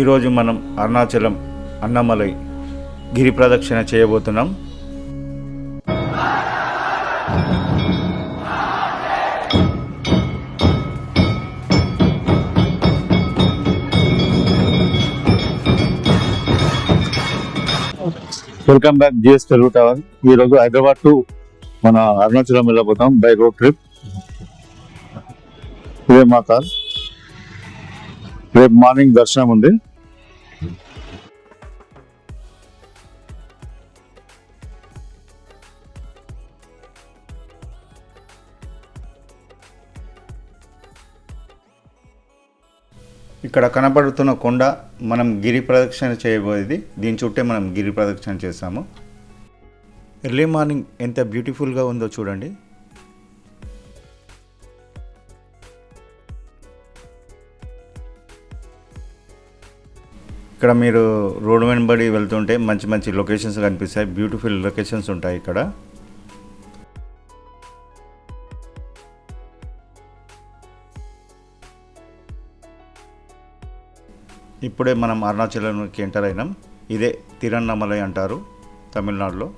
ఈరోజు మనం అరుణాచలం అన్నమలై గిరి ప్రదక్షిణ చేయబోతున్నాం. Welcome back GS Telugu tower ఈరోజు హైదరాబాద్ టు మన అరుణాచలం వెళ్ళబోతాం బై రోడ్ ట్రిప్. ఇదే మా కార్ రేపు మార్నింగ్ దర్శనం ఉంది. ఇక్కడ కనబడుతున్న కొండ మనం గిరి ప్రదక్షిణ చేయబోయేది. దీని చుట్టే మనం గిరి ప్రదక్షిణ చేస్తాము ఎర్లీ మార్నింగ్ ఎంత బ్యూటిఫుల్గా ఉందో చూడండి. ఇక్కడ మీరు రోడ్డు వెంబడి వెళ్తుంటే మంచి మంచి లొకేషన్స్ కనిపిస్తాయి. బ్యూటిఫుల్ లొకేషన్స్ ఉంటాయి ఇక్కడ. ఇప్పుడే మనం అరుణాచలంకి ఎంటర్ అయినాం. ఇదే తిరణమలై అంటారు తమిళనాడులో.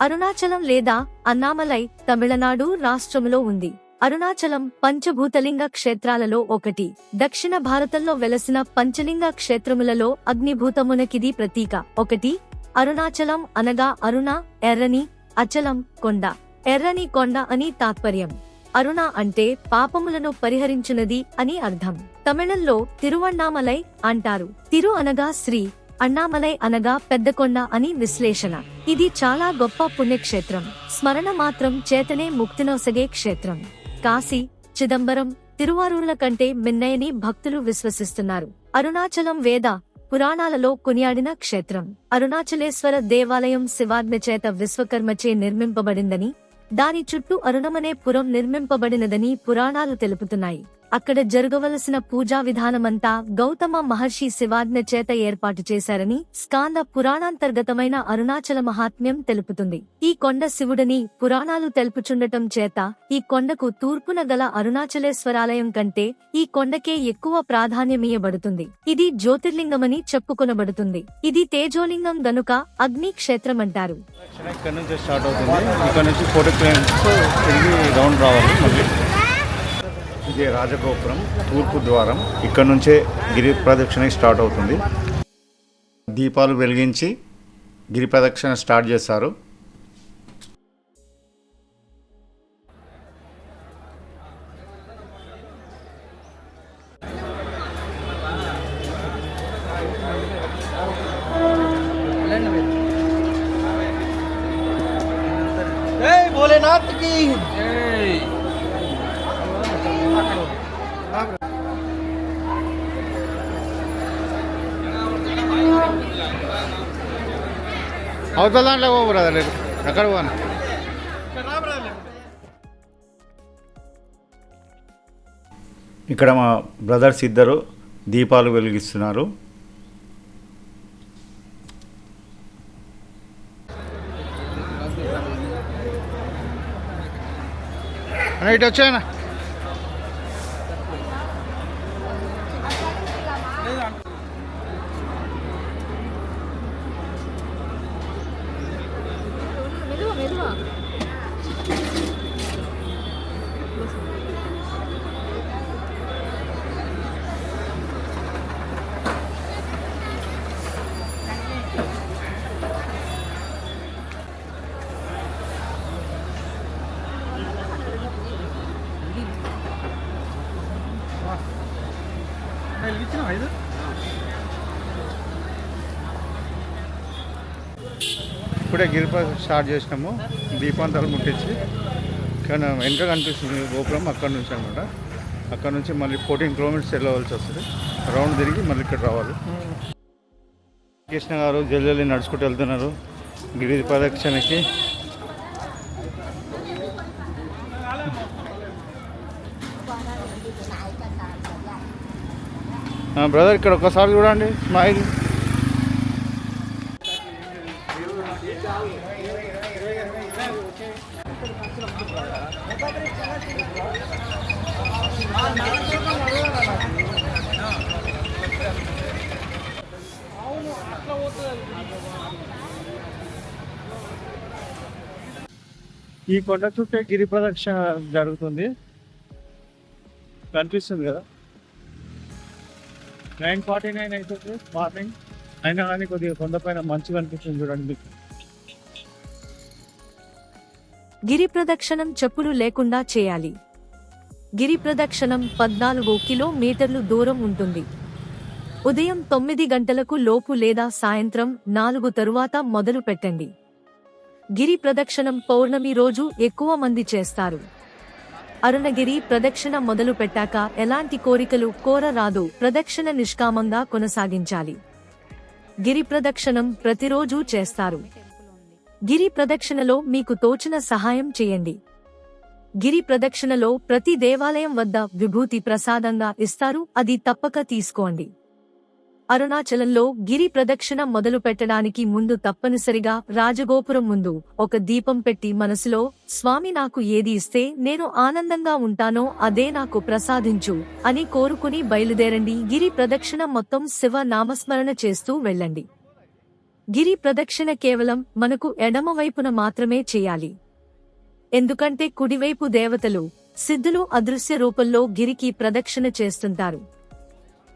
అరుణాచలం లేదా అన్నామలై తమిళనాడు రాష్ట్రములో ఉంది. అరుణాచలం పంచభూతలింగ క్షేత్రాలలో ఒకటి. దక్షిణ భారతంలో వెలసిన పంచలింగ క్షేత్రములలో అగ్నిభూతమునకిది ప్రతీక. ఒకటి అరుణాచలం అనగా అరుణ ఎర్రని అచలం కొండ. ఎర్రని కొండ అని తాత్పర్యం. అరుణ అంటే పాపములను పరిహరించునది అని అర్థం. తమిళంలో తిరువണ്ണామలై అంటారు. తిరు అనగా శ్రీ అన్నామలై అనగా పెద్దకొండ అని విశ్లేషణ. ఇది చాలా గొప్ప పుణ్యక్షేత్రం. స్మరణ మాత్రం చేతనే ముక్తినొసగే క్షేత్రం. కాశీ చిదంబరం తిరువారూర్ల కంటే మిన్నయని భక్తులు విశ్వసిస్తున్నారు. అరుణాచలం వేద పురాణాలలో కొనియాడిన క్షేత్రం. అరుణాచలేశ్వర దేవాలయం శివాజ్ఞ చేత విశ్వకర్మచే నిర్మింపబడిందని దాని చుట్టూ అరుణమనే పురం నిర్మింపబడినదని పురాణాలు తెలుపుతున్నాయి. అక్కడ జరగవలసిన పూజా విధానమంతా గౌతమ మహర్షి శివాజ్ఞ చేత ఏర్పాటు చేశారని స్కాంద పురాణాంతర్గతమైన అరుణాచల మహాత్మ్యం తెలుపుతుంది. ఈ కొండ శివుడని పురాణాలు తెలుపుచుండటం చేత ఈ కొండకు తూర్పున గల అరుణాచలేశ్వరాలయం కంటే ఈ కొండకే ఎక్కువ ప్రాధాన్యమియబడుతుంది. ఇది జ్యోతిర్లింగమని చెప్పుకొనబడుతుంది. ఇది తేజోలింగం గనుక అగ్ని క్షేత్రమంటారు ఇక్కడ నుంచి స్టార్ట్ అవుతుంది. ఇక్కడ నుంచి రౌండ్ రావాలి. మళ్ళీ ఇదే రాజగోపురం తూర్పు ద్వారం ఇక్కడ నుంచే గిరి ప్రదక్షిణ స్టార్ట్ అవుతుంది. దీపాలు వెలిగించి గిరి ప్రదక్షిణ స్టార్ట్ చేస్తారు అవతల దాంట్లో పో బ్రదర్ ఎక్కడ పోను? ఇక్కడ మా బ్రదర్స్ ఇద్దరు దీపాలు వెలిగిస్తున్నారు. ఇటు వచ్చాయన ఇప్పుడే గిరిప స్టార్ట్ చేసినాము. దీపాంతాలు ముట్టించి. కానీ వెనక కనిపిస్తుంది గోపురం అక్కడ నుంచి అనమాట అక్కడ నుంచి మళ్ళీ ఫోర్టీన్ కిలోమీటర్స్ వెళ్ళవలసి వస్తుంది. రౌండ్ తిరిగి మళ్ళీ ఇక్కడ రావాలి. కృష్ణ గారు జల్లి నడుచుకుంటూ వెళ్తున్నారు. గిరి ప్రదక్షిణకి. బ్రదర్ ఇక్కడ ఒకసారి చూడండి స్మైల్. ఈ కొండ చుట్టే గిరి ప్రదక్షిణ జరుగుతుంది. కనిపిస్తుంది కదా? నైన్ ఫార్టీ నైన్ అవుతుంది మార్నింగ్. అయినా కానీ కొద్దిగా కొండపైన మంచిగా కనిపిస్తుంది చూడండి మీకు. గిరి ప్రదక్షిణం చెప్పులు లేకుండా చేయాలి. గిరి ప్రదక్షిణం పద్నాలుగు కిలోమీటర్లు దూరం ఉంటుంది. ఉదయం తొమ్మిది గంటలకు లోపు లేదా సాయంత్రం నాలుగు తరువాత మొదలు పెట్టండి గిరి ప్రదక్షిణం పౌర్ణమి రోజు ఎక్కువ మంది చేస్తారు. అరుణగిరి ప్రదక్షిణ మొదలు పెట్టాక ఎలాంటి కోరికలు కోరరాదు ప్రదక్షిణ నిష్కామంగా కొనసాగించాలి. గిరి ప్రదక్షిణం ప్రతిరోజు చేస్తారు. గిరి ప్రదక్షిణలో మీకు తోచిన సహాయం చేయండి. గిరి ప్రదక్షిణలో ప్రతి దేవాలయం వద్ద విభూతి ప్రసాదంగా ఇస్తారు అది తప్పక తీసుకోండి. అరుణాచలంలో గిరి ప్రదక్షిణ మొదలు పెట్టడానికి ముందు తప్పనిసరిగా రాజగోపురం ముందు ఒక దీపం పెట్టి మనసులో స్వామి నాకు ఏది ఇస్తే నేను ఆనందంగా ఉంటానో అదే నాకు ప్రసాదించు అని కోరుకుని బయలుదేరండి. గిరి ప్రదక్షిణ మొత్తం శివ నామస్మరణ చేస్తూ వెళ్ళండి. గిరి ప్రదక్షిణ కేవలం మనకు ఎడమవైపున మాత్రమే చేయాలి. ఎందుకంటే కుడివైపు దేవతలు సిద్ధులు అదృశ్య రూపంలో గిరికి ప్రదక్షిణ చేస్తుంటారు.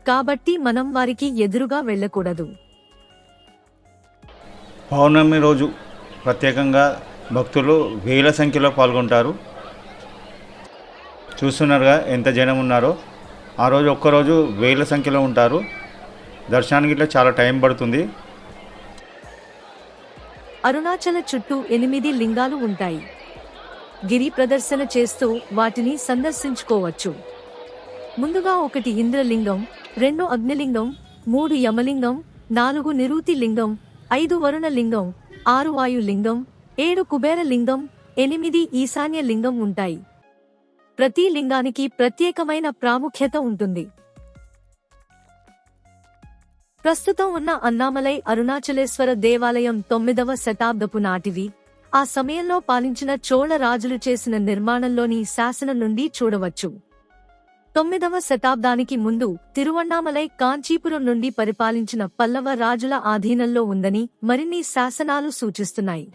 కాబట్టి మనం వారికి ఎదురుగా వెళ్ళకూడదు. పౌర్ణమి రోజు ప్రత్యేకంగా భక్తులు వేల సంఖ్యలో పాల్గొంటారు. చూస్తున్నారుగా ఎంత జనం ఉన్నారో. ఆ రోజు ఒక్కరోజు వేల సంఖ్యలో ఉంటారు. దర్శనానికి ఇట్లా చాలా టైం పడుతుంది. అరుణాచల చుట్టూ ఎనిమిది లింగాలు ఉంటాయి. గిరి ప్రదర్శన చేస్తూ వాటిని సందర్శించుకోవచ్చు. ముందుగా ఒకటి ఇంద్రలింగం రెండు అగ్నిలింగం మూడు యమలింగం నాలుగు నిరూతి లింగం ఐదు వరుణ లింగం ఆరు వాయు లింగం ఏడు కుబేర లింగం ఎనిమిది ఈశాన్య లింగం ఉంటాయి. ప్రతి లింగానికి ప్రత్యేకమైన ప్రాముఖ్యత ఉంటుంది. ప్రస్తుతం ఉన్న అన్నామలై అరుణాచలేశ్వర దేవాలయం తొమ్మిదవ శతాబ్దపు నాటివి. ఆ సమయంలో పాలించిన చోళ రాజులు చేసిన నిర్మాణంలోని శాసనం నుండి చూడవచ్చు. తొమ్మిదవ శతాబ్దానికి ముందు తిరువణ్ణామలై కాంచీపురం నుండి పరిపాలించిన పల్లవ రాజుల ఆధీనంలో ఉందని మరిన్ని శాసనాలు సూచిస్తున్నాయి.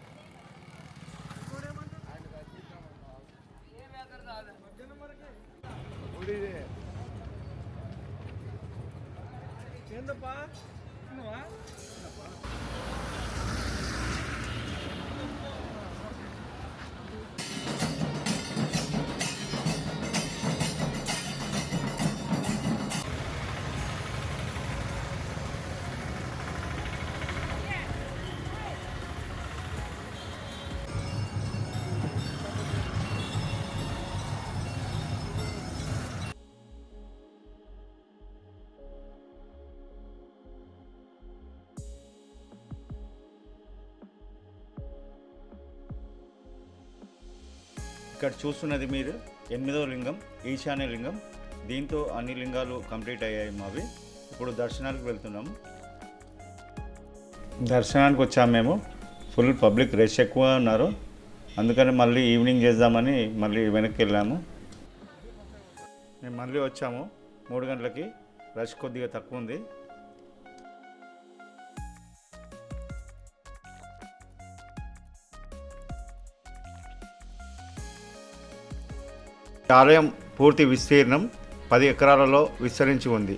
ఇక్కడ చూస్తున్నది మీరు ఎనిమిదవ లింగం ఈశాన్య లింగం. దీంతో అన్ని లింగాలు కంప్లీట్ అయ్యాయి మావి. ఇప్పుడు దర్శనానికి వెళ్తున్నాము దర్శనానికి వచ్చాము మేము. ఫుల్ పబ్లిక్ రష్ ఎక్కువ ఉన్నారు. అందుకని మళ్ళీ ఈవినింగ్ చేద్దామని మళ్ళీ వెనక్కి వెళ్ళాము. మేము మళ్ళీ వచ్చాము. మూడు గంటలకి రష్ కొద్దిగా తక్కువ ఉంది. ఆలయం పూర్తి విస్తీర్ణం పది ఎకరాలలో విస్తరించి ఉంది.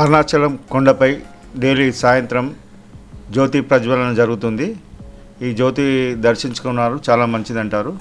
అరుణాచలం కొండపై డైలీ సాయంత్రం జ్యోతి ప్రజ్వలన జరుగుతుంది. ఈ జ్యోతి దర్శించుకున్నారు చాలా మంచిది అంటారు